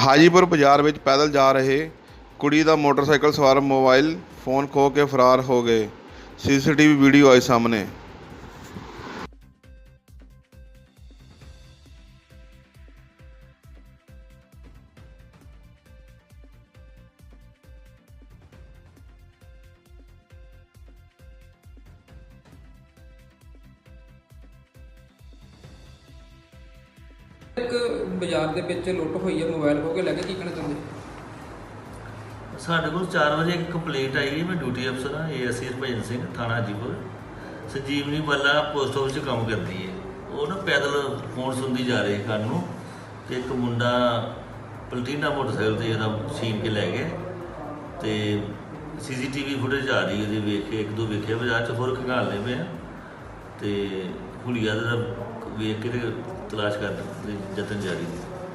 ਹਾਜੀਪੁਰ ਬਾਜ਼ਾਰ ਵਿੱਚ ਪੈਦਲ ਜਾ ਰਹੇ ਕੁੜੀ ਦਾ ਮੋਟਰਸਾਈਕਲ ਸਵਾਰ ਮੋਬਾਈਲ ਫੋਨ ਖੋਹ ਕੇ ਫਰਾਰ ਹੋ ਗਏ। ਸੀਸੀਟੀਵੀ ਵੀਡੀਓ ਆਈ ਸਾਹਮਣੇ। ਇੱਕ ਬਾਜ਼ਾਰ ਦੇ ਵਿੱਚ ਲੁੱਟ ਹੋਈ ਹੈ ਮੋਬਾਈਲ ਖੋ ਕੇ ਲੈ ਕੇ ਕੀ ਕਹਿਣਾ ਚਾਹੁੰਦੇ? ਸਾਡੇ ਕੋਲ 4 ਵਜੇ ਇੱਕ ਕੰਪਲੇਂਟ ਆਈ ਹੈ, ਮੈਂ ਡਿਊਟੀ ਅਫਸਰ ਹਾਂ ਏਐਸਸੀ ਹਰਭਜਨ ਸਿੰਘ, ਥਾਣਾ ਹਾਜੀਪੁਰ। ਸੰਜੀਵਨੀ ਬੱਲਾ ਪੋਸਟ ਆਫਿਸ 'ਚ ਕੰਮ ਕਰਦੀ ਹੈ। ਉਹ ਨਾ ਪੈਦਲ ਫੋਨ ਸੁਣਦੀ ਜਾ ਰਹੀ ਘਰ ਨੂੰ ਤੇ ਇੱਕ ਮੁੰਡਾ ਪਲਟੀਨਾ ਮੋਟਰਸਾਈਕਲ ਤੇ ਇਹਦਾ ਛੀਨ ਕੇ ਲੈ ਗਏ ਤੇ ਸੀਸੀਟੀਵੀ ਫੁਟੇਜ ਆ ਰਹੀ ਉਹਦੀ ਵੇਖ ਕੇ ਇੱਕ ਦੋ ਵੇਖਿਆ, ਬਾਜ਼ਾਰ 'ਚ ਹੋਰ ਖੰਗਾਲਦੇ ਪਏ ਆ। ਤੇ ਹੁਲੀਆ ਦਾ ਵੇਖ ਕੇ ਤੇ ਤਲਾਸ਼ ਕਰਨ ਦੇ ਯਤਨ ਜਾਰੀ ਨੇ